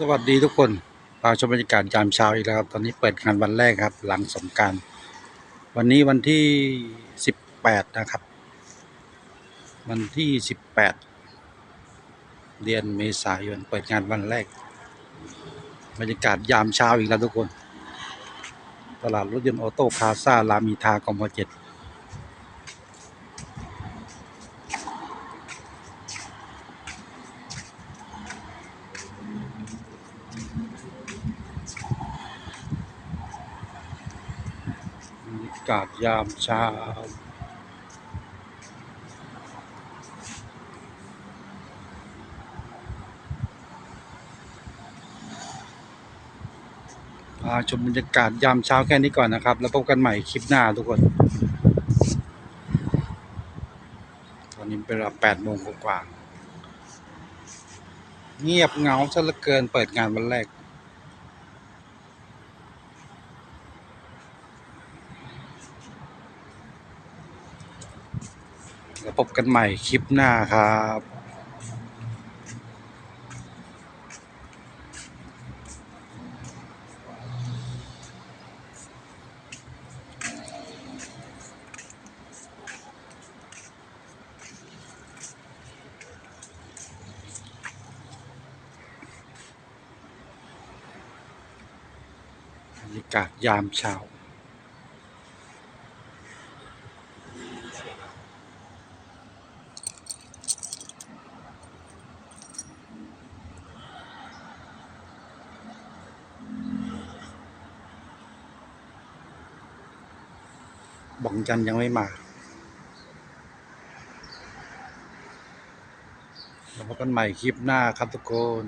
สวัสดีทุกคนพาชมบรรยากาศยามเช้าอีกแล้วครับตอนนี้เปิดงานวันแรกครับ หลังสงการ วันนี้วันที่สิบแปดนะครับ วันที่สิบแปดเดือนเมษายนเปิดงานวันแรก บรรยากาศยามเช้าอีกแล้วทุกคน ตลาดรถยนต์ออโต้พาซ่ารามอินทากมเจ็ดากาศยามเช้า พาชมบรรยากาศยามเช้าแค่นี้ก่อนนะครับ แล้วพบกันใหม่คลิปหน้าทุกคน ตอนนี้เป็นเวลา8โมงกว่าๆเงียบเหงาซะเหลือเกินเปิดงานวันแรก แล้วพบกันใหม่คลิปหน้าครับบรรยากาศยามเช้า บองจันยังไม่มาแล้วพบกันใหม่คลิปหน้าครับทุกคน